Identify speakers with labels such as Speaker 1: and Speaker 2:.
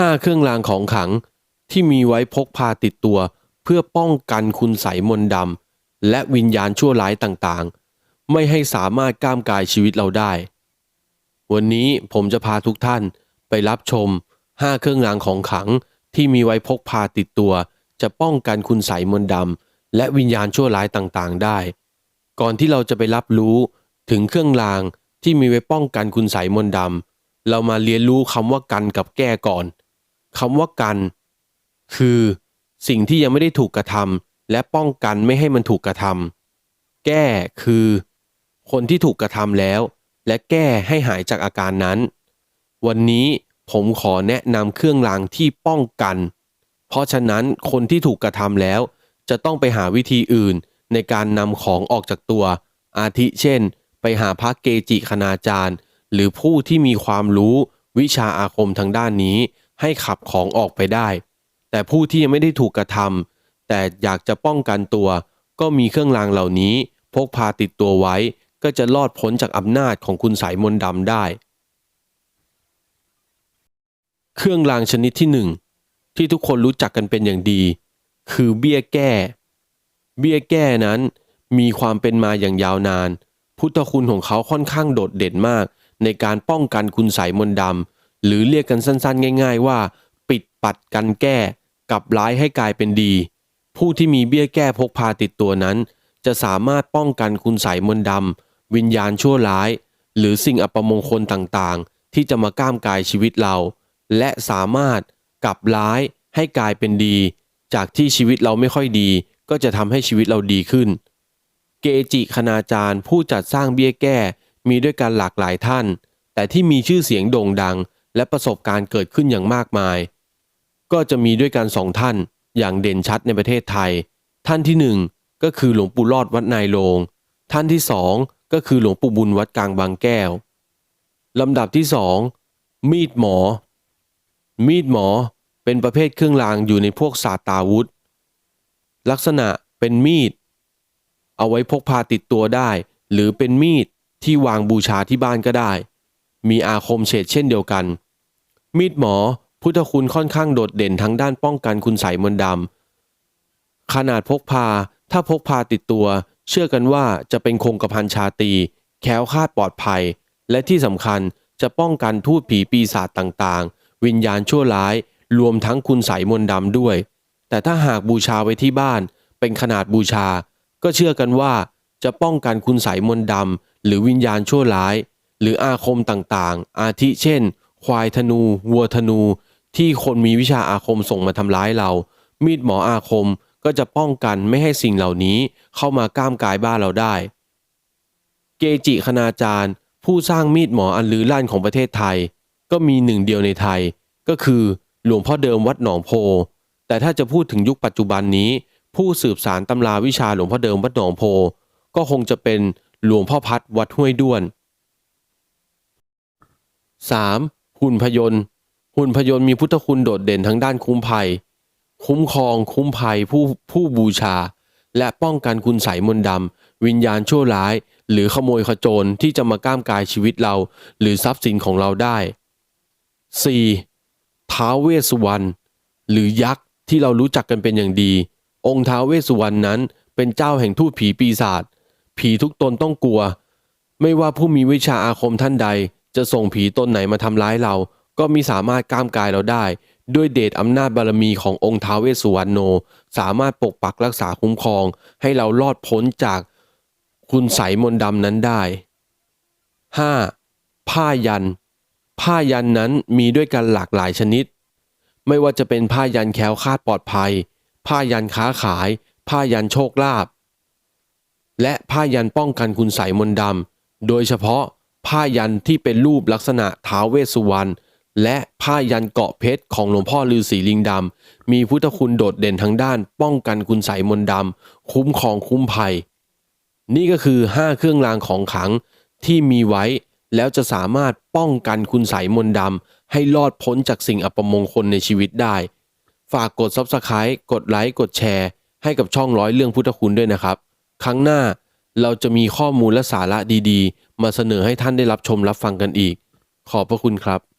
Speaker 1: 5. เครื่องรางของขลังที่มีไว้พกพาติดตัว เพื่อป้องกันคุณใสยมนต์ดำและวิญญาณชั่วร้ายต่างๆ ไม่ให้สามารถก้ามกายชีวิตเราได้ วันนี้ผมจะพาทุกท่านไปรับชม5เครื่องรางของขลังที่มีไว้พกพาติดตัว จะป้องกันคุณใสยมนต์ดำและวิญญาณชั่วร้ายต่างๆ ได้ ก่อนที่เราจะไปรับรู้ถึงเครื่องรางที่มีไว้ป้องกันคุณใสยมนต์ดำเรามาเรียนรู้คำว่ากันกับแก้ก่อน คำว่ากัน คือสิ่งที่ยังไม่ได้ถูกกระทำและป้องกันไม่ให้มันถูกกระทำแก้คือ คนที่ถูกกระทำแล้ว และแก้ให้หายจากอาการนั้น วันนี้ผมขอแนะนำเครื่องรางที่ป้องกัน เพราะฉะนั้นคนที่ถูกกระทำแล้ว จะต้องไปหาวิธีอื่นในการนำของออกจากตัว อาทิเช่น ไปหาพระเกจิคณาจารย์ หรือผู้ที่มีความรู้วิชาอาคมทางด้านนี้ ให้ขับของออกไปได้ แต่ผู้ที่ยังไม่ได้ถูกกระทำแต่อยากจะป้องกันตัว ก็มีเครื่องรางเหล่านี้ พกพาติดตัวไว้ ก็จะรอดพ้นจากอำนาจของคุณสายมนต์ดำได้ เครื่องรางชนิดที่หนึ่งที่ทุกคนรู้จักกันเป็นอย่างดี คือเบี้ยแก้ เบี้ยแก้นั้นมีความเป็นมาอย่างยาวนาน พุทธคุณของเขาค่อนข้างโดดเด่นมาก ในการป้องกันคุณใสยมนต์ดำ หรือเรียกกันสั้นๆ ง่าย ๆ ว่า ปิดปัดกันแก้กลับร้ายให้กลายเป็นดี ผู้ที่มีเบี้ยแก้พกพาติดตัวนั้น จะสามารถป้องกันคุณใสยมนต์ดำวิญญาณชั่วร้าย หรือสิ่งอัปมงคลต่างๆ ที่จะมาก้ามกายชีวิตเรา และสามารถกลับร้ายให้กลายเป็นดี จากที่ชีวิตเราไม่ค่อยดี ก็จะทำให้ชีวิตเราดีขึ้น เกจิคณาจารย์ผู้จัดสร้างเบี้ยแก้มีด้วยกันหลากหลายท่าน แต่ที่มีชื่อเสียงโด่งดัง และประสบการณ์เกิดขึ้นอย่างมากมาย ก็จะมีด้วยกันสองท่านอย่างเด่นชัดในประเทศไทย ท่านที่หนึ่งก็คือหลวงปู่รอดวัดนายโลง ท่านที่สองก็คือหลวงปู่บุญวัดกลางบางแก้วลำดับที่สองมีดหมอ มีดหมอเป็นประเภทเครื่องรางอยู่ในพวกศาสตาวุธ ลักษณะเป็นมีด เอาไว้พกพาติดตัวได้ หรือเป็นมีดที่วางบูชาที่บ้านก็ได้ มีอาคมเฉดเช่นเดียวกัน มีดหมอพุทธคุณค่อนข้างโดดเด่นทั้งด้านป้องกันคุณใสมนต์ดำขนาดพกพาถ้าพกพาติดตัว เชื่อกันว่าจะเป็นคงกระพันชาตีแคล้วคาดปลอดภัย และที่สำคัญจะป้องกันทูตผีปีศาจต่างๆ วิญญาณชั่วร้าย รวมทั้งคุณใสมนต์ดำด้วย แต่ถ้าหากบูชาไว้ที่บ้าน เป็นขนาดบูชา ก็เชื่อกันว่าจะป้องกันคุณใสมนต์ดำหรือวิญญาณชั่วร้าย หรืออาคมต่างๆ อาทิเช่น ควายธนู วัวธนู ที่คนมีวิชาอาคมส่งมาทำร้ายเรา มีดหมออาคมก็จะป้องกันไม่ให้สิ่งเหล่านี้เข้ามาก้ามกายบ้านเราได้ เกจิคณาจารย์ ผู้สร้างมีดหมออันลือลั่นของประเทศไทย ก็มีหนึ่งเดียวในไทย ก็คือหลวงพ่อเดิมวัดหนองโพ แต่ถ้าจะพูดถึงยุคปัจจุบันนี้ ผู้สืบสารตำราวิชาหลวงพ่อเดิมวัดหนองโพ ก็คงจะเป็นหลวงพ่อพัดวัดห้วยด้วน 3. หุ่นพยนต์ หุ่นพยนต์มีพุทธคุณโดดเด่นทั้งด้านคุ้มภัย คุ้มครอง คุ้มภัยผู้ผู้บูชา และป้องกันคุณใสยมนต์ดำวิญญาณชั่วร้าย หรือขโมยขโจรที่จะมาก้ามกายชีวิตเรา หรือทรัพย์สินของเราได้ 4. ท้าวเวสสุวรรณหรือยักษ์ที่เรารู้จักกันเป็นอย่างดี องค์ท้าวเวสสุวรรณนั้น เป็นเจ้าแห่งทูตผีปีศาจผีทุกตนต้องกลัว ไม่ว่าผู้มีวิชาอาคมท่านใด จะส่งผีตนไหนมาทำร้ายเรา ก็มิสามารถก้ามกายเราได้ ด้วยเดชอำนาจบารมีขององค์ท้าวเวสสุวรรณโน สามารถปกปักรักษาคุ้มครอง ให้เรารอดพ้นจากคุณใสมนดำนั้นได้ 5. ผ้ายัน ผ้ายันนั้นมีด้วยกันหลากหลายชนิด ไม่ว่าจะเป็นผ้ายันแคล้วคลาดปลอดภัย ผ้ายันค้าขาย ผ้ายันโชคลาภและผ้ายันป้องกันคุณใสมนดำโดยเฉพาะ ผ้ายันที่เป็นรูปลักษณะท้าวเวสสุวรรณและผ้ายันเกาะเพชรของหลวงพ่อฤาษีลิงดำ มีพุทธคุณโดดเด่นทั้งด้าน ป้องกันคุณใสยมนต์ดำ คุ้มครองคุ้มภัย นี่ก็คือ 5 เครื่องรางของขลังที่มีไว้ แล้วจะสามารถป้องกันคุณใสยมนต์ดำ ให้รอดพ้นจากสิ่งอัปมงคลในชีวิตได้ ฝากกด Subscribe กดไลค์กดแชร์ ให้กับช่องร้อยเรื่องพุทธคุณด้วยนะครับ ครั้งหน้า เราจะมีข้อมูลและสาระดีๆ มาเสนอให้ท่านได้รับชมรับฟังกันอีก ขอบพระคุณครับ